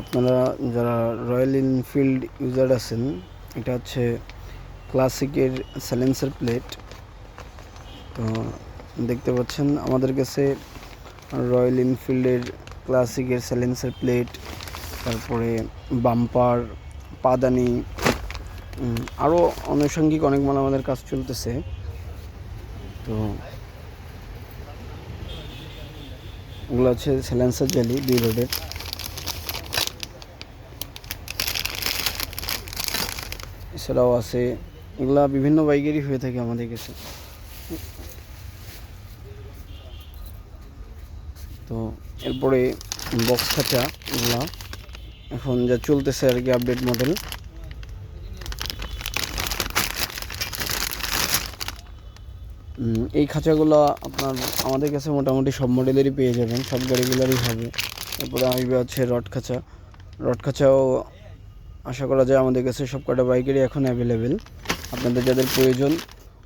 আপনারা যারা royal Enfield user আছেন, এটা হচ্ছে ক্লাসিকের সাইলেন্সার প্লেট তো দেখতে পাচ্ছেন, আমাদের কাছে রয়্যাল এনফিল্ডের ক্লাসিকের সাইলেন্সার প্লেট তারপরে বাম্পার পাদানি আরও আনুষঙ্গিক অনেক মাল আমাদের কাজ চলতেছে। তো ওগুলো হচ্ছে সাইলেন্সার জালি দুই রোডের। এছাড়াও আছে। এগুলা বিভিন্ন বাইকেরই হয়ে থাকে আমাদের কাছে। তো এরপরে বক্স খাঁচা এগুলা। এখন যা চলতেছে আর কি আপডেট মডেল এই খাঁচাগুলো আপনার আমাদের কাছে মোটামুটি সব মডেলেরই পেয়ে যাবেন। সব গাড়িগুলোরই হবে। এরপরে আসবে হচ্ছে রড খাঁচা। রড খাঁচাও আশা করা যায় আমাদের কাছে সব কটা বাইকেরই এখন অ্যাভেলেবেল আপনাদের যাদের প্রয়োজন,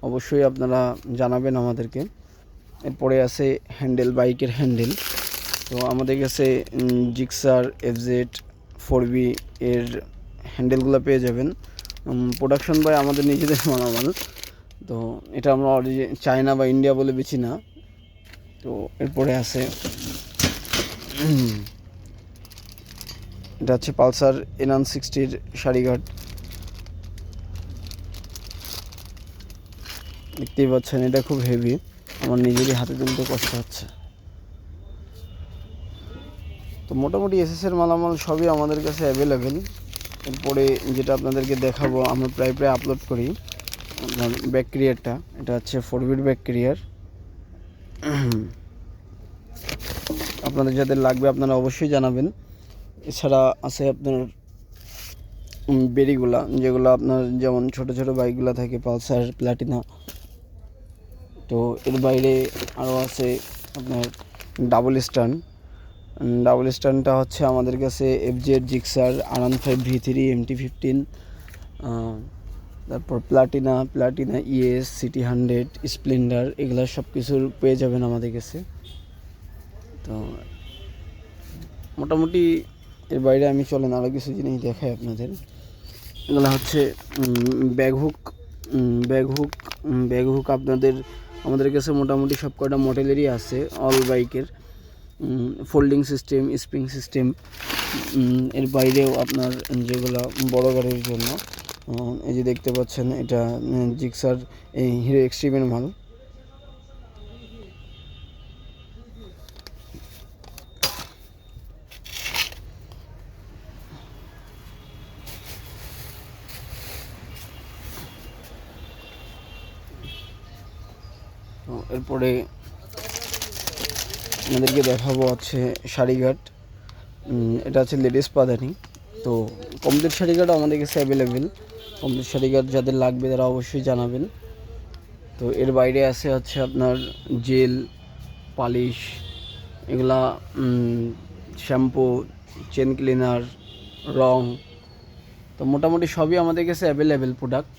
অবশ্যই আপনারা জানাবেন আমাদেরকে। এরপরে আছে হ্যান্ডেল বাইকের হ্যান্ডেল তো আমাদের কাছে জিক্সার এফজেড ফোর বি এর হ্যান্ডেলগুলো পেয়ে যাবেন। প্রোডাকশন বাই আমাদের নিজেদের মালামাল। তো এটা আমরা চায়না বা ইন্ডিয়া বলে বেছি না। তো এরপরে আছে এটা হচ্ছে পালসার এনান সিক্সটির শাড়িঘাট দেখতেই পাচ্ছেন, এটা খুব হেভি আমার নিজেরই হাতে তুলতে কষ্ট হচ্ছে। তো মোটামুটি এসএসের মালামাল সবই আমাদের কাছে অ্যাভেলেবেল এরপরে যেটা আপনাদেরকে দেখাবো, আমরা প্রায় প্রায় আপলোড করি। আপনার ব্যাক ক্রিয়ারটা এটা হচ্ছে ফোর বিট ব্যাক ক্রিয়ার আপনাদের যাদের লাগবে, আপনারা অবশ্যই জানাবেন। এছাড়া আছে আপনার বেরিগুলা, যেগুলো আপনার যেমন ছোট ছোট বাইকগুলো থাকে, পালসার, প্লাটিনা। তো এর বাইরে আরও আছে আপনার ডাবল স্টান ডাবল স্ট্যান্ডটা হচ্ছে আমাদের কাছে FZ Gixxer R one five, V three, MT fifteen তারপর Platina Platina ES, CT hundred, Splendor, এগুলো সব কিছুর পেয়ে যাবেন আমাদের কাছে। তো মোটামুটি এর বাইরে আমি চলেন আরও কিছু জিনিস দেখাই আপনাদের। এগুলো হচ্ছে bag hook bag hook bag hook আপনাদের, আমাদের কাছে মোটামুটি সব কটা মডেলেরই আছে অল বাইকের ফোল্ডিং সিস্টেম স্প্রিং সিস্টেম এর বাইরেও আপনার যেগুলো বড় গাড়ির জন্য এই যে দেখতে পাচ্ছেন, এটা জিক্সার এই হিরো এক্সট্রিমের মাল এরপরে আমাদেরকে দেখাবো আছে শাড়িঘাট। এটা আছে লেডিস পাদানি। তো কমপ্লিট শাড়িঘাট আমাদের কাছে অ্যাভেলেবেল কমপ্লিট শাড়িঘাট যাদের লাগবে তারা অবশ্যই জানাবেন। তো এর বাইরে আছে হচ্ছে আপনার জেল, পালিশ, এগুলা শ্যাম্পু চেন ক্লিনার রং। তো মোটামুটি সবই আমাদের কাছে অ্যাভেলেবেল প্রোডাক্ট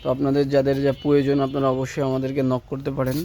তো আপনাদের যাদের যা প্রয়োজন আপনারা অবশ্যই আমাদেরকে নক করতে পারেন।